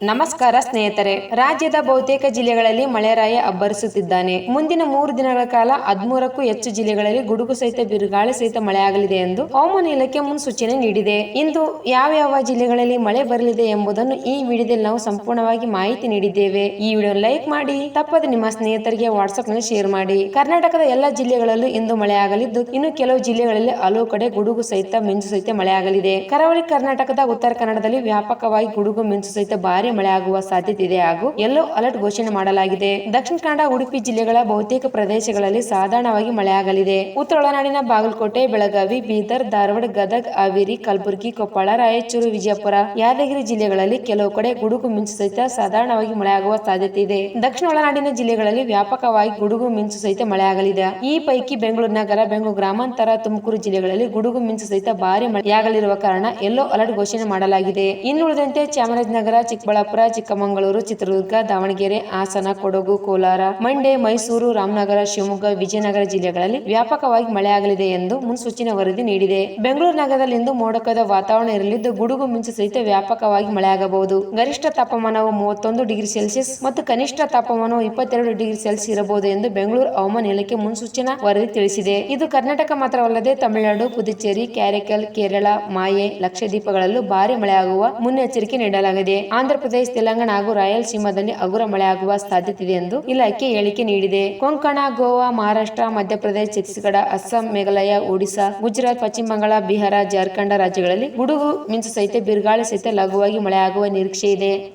ನಮಸ್ಕಾರ ಸ್ನೇಹಿತರೆ. ರಾಜ್ಯದ ಬಹುತೇಕ ಜಿಲ್ಲೆಗಳಲ್ಲಿ ಮಳೆರಾಯ ಅಬ್ಬರಿಸುತ್ತಿದ್ದಾನೆ. ಮುಂದಿನ ಮೂರು ದಿನಗಳ ಕಾಲ ಹದಿಮೂರಕ್ಕೂ ಹೆಚ್ಚು ಜಿಲ್ಲೆಗಳಲ್ಲಿ ಗುಡುಗು ಸಹಿತ, ಬಿರುಗಾಳಿ ಸಹಿತ ಮಳೆಯಾಗಲಿದೆ ಎಂದು ಹವಾಮಾನ ಇಲಾಖೆ ಮುನ್ಸೂಚನೆ ನೀಡಿದೆ. ಇಂದು ಯಾವ ಯಾವ ಜಿಲ್ಲೆಗಳಲ್ಲಿ ಮಳೆ ಬರಲಿದೆ ಎಂಬುದನ್ನು ಈ ವಿಡಿಯೋದಲ್ಲಿ ನಾವು ಸಂಪೂರ್ಣವಾಗಿ ಮಾಹಿತಿ ನೀಡಿದ್ದೇವೆ. ಈ ವಿಡಿಯೋ ಲೈಕ್ ಮಾಡಿ, ತಪ್ಪದೆ ನಿಮ್ಮ ಸ್ನೇಹಿತರಿಗೆ ವಾಟ್ಸ್ಆಪ್ನಲ್ಲಿ ಶೇರ್ ಮಾಡಿ. ಕರ್ನಾಟಕದ ಎಲ್ಲ ಜಿಲ್ಲೆಗಳಲ್ಲೂ ಇಂದು ಮಳೆಯಾಗಲಿದ್ದು, ಇನ್ನು ಕೆಲವು ಜಿಲ್ಲೆಗಳಲ್ಲಿ ಹಲವು ಕಡೆ ಗುಡುಗು ಸಹಿತ, ಮಿಂಚು ಸಹಿತ ಮಳೆಯಾಗಲಿದೆ. ಕರಾವಳಿ ಕರ್ನಾಟಕದ ಉತ್ತರ ಕನ್ನಡದಲ್ಲಿ ವ್ಯಾಪಕವಾಗಿ ಗುಡುಗು, ಮಿಂಚು ಸಹಿತ ಭಾರಿ ಮಳೆ ಆಗುವ ಸಾಧ್ಯತೆ ಇದೆ ಹಾಗೂ ಯೆಲ್ಲೋ ಅಲರ್ಟ್ ಘೋಷಣೆ ಮಾಡಲಾಗಿದೆ. ದಕ್ಷಿಣ ಕನ್ನಡ, ಉಡುಪಿ ಜಿಲ್ಲೆಗಳ ಬಹುತೇಕ ಪ್ರದೇಶಗಳಲ್ಲಿ ಸಾಧಾರಣವಾಗಿ ಮಳೆಯಾಗಲಿದೆ. ಉತ್ತರ ಒಳನಾಡಿನ ಬಾಗಲಕೋಟೆ, ಬೆಳಗಾವಿ, ಬೀದರ್, ಧಾರವಾಡ, ಗದಗ, ಹಾವೇರಿ, ಕಲಬುರಗಿ, ಕೊಪ್ಪಳ, ರಾಯಚೂರು, ವಿಜಯಪುರ, ಯಾದಗಿರಿ ಜಿಲ್ಲೆಗಳಲ್ಲಿ ಕೆಲವು ಕಡೆ ಗುಡುಗು ಮಿಂಚು ಸಹಿತ ಸಾಧಾರಣವಾಗಿ ಮಳೆಯಾಗುವ ಸಾಧ್ಯತೆ ಇದೆ ದಕ್ಷಿಣ ಒಳನಾಡಿನ ಜಿಲ್ಲೆಗಳಲ್ಲಿ ವ್ಯಾಪಕವಾಗಿ ಗುಡುಗು ಮಿಂಚು ಸಹಿತ ಮಳೆಯಾಗಲಿದೆ. ಈ ಪೈಕಿ ಬೆಂಗಳೂರು ನಗರ, ಬೆಂಗಳೂರು ಗ್ರಾಮಾಂತರ, ತುಮಕೂರು ಜಿಲ್ಲೆಗಳಲ್ಲಿ ಗುಡುಗು ಮಿಂಚು ಸಹಿತ ಭಾರಿ ಮಳೆಯಾಗಲಿರುವ ಕಾರಣ ಯೆಲ್ಲೋ ಅಲರ್ಟ್ ಘೋಷಣೆ ಮಾಡಲಾಗಿದೆ. ಇನ್ನುಳಿದಂತೆ ಚಾಮರಾಜನಗರ, ಚಿಕ್ಕಬಳ್ಳಾಪುರ ಚಿಕ್ಕಮಗಳೂರು, ಚಿತ್ರದುರ್ಗ, ದಾವಣಗೆರೆ, ಹಾಸನ, ಕೊಡಗು, ಕೋಲಾರ, ಮಂಡ್ಯ, ಮೈಸೂರು, ರಾಮನಗರ, ಶಿವಮೊಗ್ಗ, ವಿಜಯನಗರ ಜಿಲ್ಲೆಗಳಲ್ಲಿ ವ್ಯಾಪಕವಾಗಿ ಮಳೆಯಾಗಲಿದೆ ಎಂದು ಮುನ್ಸೂಚನೆ ವರದಿ ನೀಡಿದೆ. ಬೆಂಗಳೂರು ನಗರದಲ್ಲಿ ಇಂದು ಮೋಡಕದ ವಾತಾವರಣ ಇರಲಿದ್ದು, ಗುಡುಗು ಮಿಂಚು ಸಹಿತ ವ್ಯಾಪಕವಾಗಿ ಮಳೆಯಾಗಬಹುದು. ಗರಿಷ್ಠ ತಾಪಮಾನವು ಮೂವತ್ತೊಂದು ಡಿಗ್ರಿ ಸೆಲ್ಸಿಯಸ್ ಮತ್ತು ಕನಿಷ್ಠ ತಾಪಮಾನವು ಇಪ್ಪತ್ತೆರಡು ಡಿಗ್ರಿ ಸೆಲ್ಸಿಯಸ್ ಇರಬಹುದು ಎಂದು ಬೆಂಗಳೂರು ಹವಾಮಾನ ಇಲಾಖೆ ಮುನ್ಸೂಚನಾ ವರದಿ ತಿಳಿಸಿದೆ. ಇದು ಕರ್ನಾಟಕ ಮಾತ್ರವಲ್ಲದೆ ತಮಿಳುನಾಡು, ಪುದುಚೇರಿ, ಕ್ಯಾರೆಕಲ್, ಕೇರಳ, ಮಾಯೆ, ಲಕ್ಷದ್ವೀಪಗಳಲ್ಲೂ ಭಾರಿ ಮಳೆಯಾಗುವ ಮುನ್ನೆಚ್ಚರಿಕೆ ನೀಡಲಾಗಿದೆ. ಆಂಧ್ರಪ್ರದೇಶ ತೆಲಂಗಾಣ ಹಾಗೂ ರಾಯಲಸೀಮಾದಲ್ಲಿ ಹಗುರ ಮಳೆಯಾಗುವ ಸಾಧ್ಯತೆ ಇದೆ ಎಂದು ಇಲಾಖೆ ಹೇಳಿಕೆ ನೀಡಿದೆ. ಕೊಂಕಣ, ಗೋವಾ, ಮಹಾರಾಷ್ಟ್ರ, ಮಧ್ಯಪ್ರದೇಶ, ಛತ್ತೀಸ್ಗಢ, ಅಸ್ಸಾಂ, ಮೇಘಾಲಯ, ಒಡಿಶಾ, ಗುಜರಾತ್, ಪಶ್ಚಿಮ ಬಂಗಾಳ, ಬಿಹಾರ, ಜಾರ್ಖಂಡ ರಾಜ್ಯಗಳಲ್ಲಿ ಗುಡುಗು, ಮಿಂಚು ಸಹಿತ ಬಿರುಗಾಳಿ ಸಹಿತ ಲಘುವಾಗಿ ಮಳೆಯಾಗುವ ನಿರೀಕ್ಷೆ ಇದೆ